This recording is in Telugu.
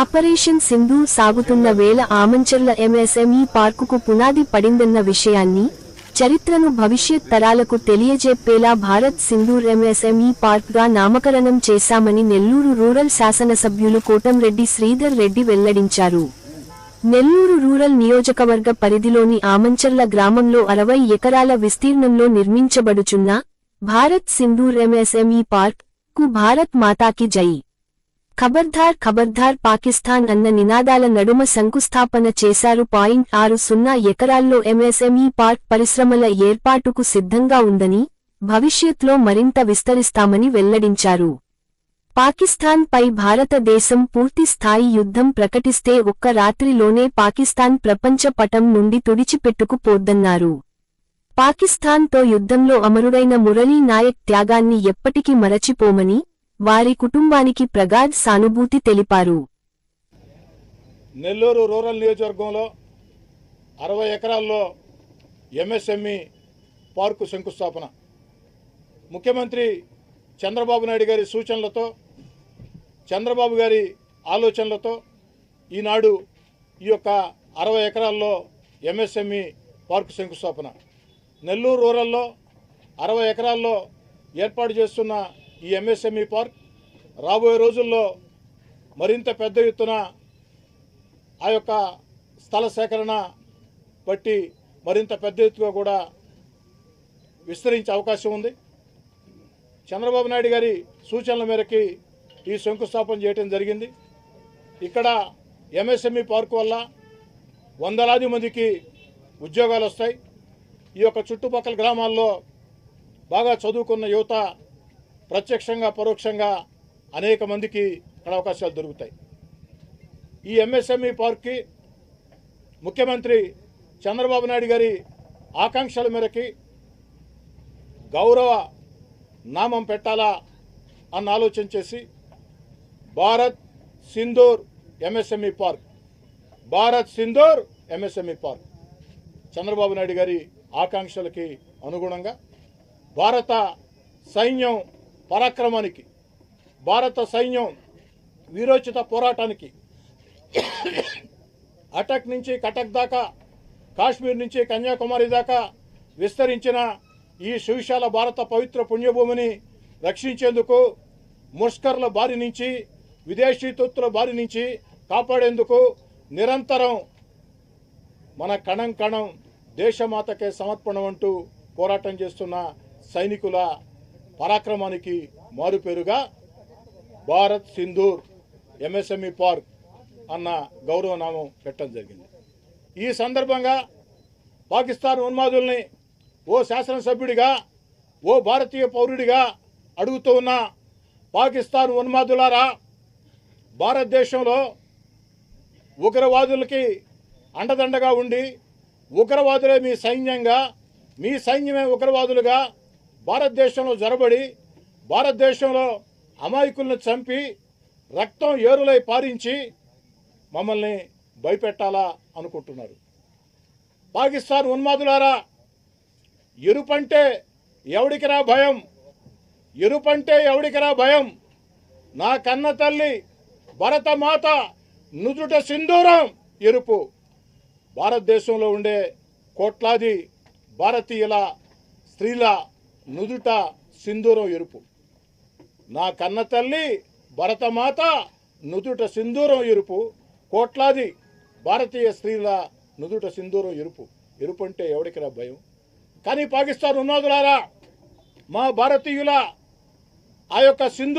ఆపరేషన్ సింధు సాగుతున్న వేళ ఆమంచర్ల ఎంఎస్ఎంఈ పార్కుకు పునాది పడిందన్న విషయాన్ని చరిత్రను భవిష్యత్ తరాలకు తెలియజెప్పేలా భారత్ సింధూర్ ఎంఎస్ఎంఈ పార్క్గా నామకరణం చేశామని నెల్లూరు రూరల్ శాసనసభ్యులు కోటంరెడ్డి శ్రీధర్ రెడ్డి వెల్లడించారు. నెల్లూరు రూరల్ నియోజకవర్గ పరిధిలోని ఆమంచర్ల గ్రామంలో అరవై ఎకరాల విస్తీర్ణంలో నిర్మించబడుచున్న భారత్ సింధూర్ ఎంఎస్ఎంఈ పార్క్కు భారత్ మాతాకి జై. ఖబర్దార్ ఖబర్దార్ పాకిస్తాన్ అన్న నినాదాల నడుమ శంకుస్థాపన చేశారు. పాయింట్ ఆరు సున్నా ఎకరాల్లో ఎంఎస్ఎంఈ పార్క్ పరిశ్రమల ఏర్పాటుకు సిద్ధంగా ఉందని భవిష్యత్లో మరింత విస్తరిస్తామని వెల్లడించారు. పాకిస్తాన్ పై భారతదేశం పూర్తి స్థాయి యుద్ధం ప్రకటిస్తే ఒక్క రాత్రిలోనే పాకిస్తాన్ ప్రపంచ పటం నుండి తుడిచిపెట్టుకుపోద్దన్నారు. పాకిస్తాన్తో యుద్ధంలో అమరుడైన మురళీ నాయక్ త్యాగాన్ని ఎప్పటికీ మరచిపోమని వారి కుటుంబానికి ప్రగాఢ్ సానుభూతి తెలిపారు. నెల్లూరు రూరల్ నియోజకవర్గంలో అరవై ఎకరాల్లో ఎంఎస్ఎంఈ పార్కు శంకుస్థాపన. ముఖ్యమంత్రి చంద్రబాబు నాయుడు గారి సూచనలతో చంద్రబాబు గారి ఆలోచనలతో ఈనాడు ఈ యొక్క అరవై ఎకరాల్లో ఎంఎస్ఎంఈ పార్కు శంకుస్థాపన. నెల్లూరు రూరల్లో అరవై ఎకరాల్లో ఏర్పాటు చేస్తున్న ఈ ఎంఎస్ఎంఈ పార్క్ రాబోయే రోజుల్లో మరింత పెద్ద ఎత్తున ఆ యొక్క స్థల సేకరణ బట్టి మరింత పెద్ద ఎత్తుగా కూడా విస్తరించే అవకాశం ఉంది. చంద్రబాబు నాయుడు గారి సూచనల మేరకి ఈ శంకుస్థాపన చేయడం జరిగింది. ఇక్కడ ఎంఎస్ఎంఈ పార్క్ వల్ల వందలాది మందికి ఉద్యోగాలు వస్తాయి. ఈ యొక్క చుట్టుపక్కల గ్రామాల్లో బాగా చదువుకున్న యువత ప్రత్యక్షంగా పరోక్షంగా అనేక మందికి ఇక్కడ అవకాశాలు దొరుకుతాయి. ఈ ఎంఎస్ఎంఈ పార్క్కి ముఖ్యమంత్రి చంద్రబాబు నాయుడు గారి ఆకాంక్షల మేరకి గౌరవ నామం పెట్టాలా అన్న ఆలోచన చేసి Bharat Sindoor MSME park Bharat Sindoor MSME park Chandrababu Naidu గారి ఆకాంక్షలకి అనుగుణంగా భారత సైన్యం పరాక్రమానికి భారత సైన్యం వీరోచిత పోరాటానికి అటక్ నుంచి కటక్ దాకా కాశ్మీర్ నుంచి కన్యాకుమారి దాకా విస్తరించిన ఈ సువిశాల భారత పవిత్ర పుణ్యభూమిని రక్షించేందుకు ముష్కర్ల బారి నుంచి విదేశీ తొత్తుల బారి నుంచి కాపాడేందుకు నిరంతరం మన కణం కణం దేశమాతకే సమర్పణం అంటూ పోరాటం చేస్తున్న సైనికుల పరాక్రమానికి మారుపేరుగా భారత్ సింధూర్ ఎంఎస్ఎంఈ పార్క్ అన్న గౌరవనామం పెట్టడం జరిగింది. ఈ సందర్భంగా పాకిస్తాన్ ఉన్మాదుల్ని ఓ శాసనసభ్యుడిగా ఓ భారతీయ పౌరుడిగా అడుగుతూ ఉన్న పాకిస్తాన్ ఉన్మాదులారా భారతదేశంలో ఉగ్రవాదులకి అండదండగా ఉండి ఉగ్రవాదులే మీ సైన్యంగా మీ సైన్యమే ఉగ్రవాదులుగా భారతదేశంలో జొరబడి భారతదేశంలో అమాయకులను చంపి రక్తం ఏరులై పారించి మమ్మల్ని భయపెట్టాలా అనుకుంటున్నారు. పాకిస్తాన్ ఉన్మాదులారా ఎరుపంటే ఎవడికిరా భయం? ఎరుపంటే ఎవడికిరా భయం? నా కన్న తల్లి భరతమాత నుదుట సింధూరం ఎరుపు. భారతదేశంలో ఉండే కోట్లాది భారతీయుల స్త్రీల నుదుట సింధూరం ఎరుపు. నా కన్న తల్లి భరతమాత నుదుట సింధూరం ఎరుపు. కోట్లాది భారతీయ స్త్రీల నుదుట సింధూరం ఎరుపు. ఎరుపు అంటే ఎవడికిరా భయం? కానీ పాకిస్తాన్ ఉన్నదులారా మా భారతీయుల ఆ యొక్క సింధు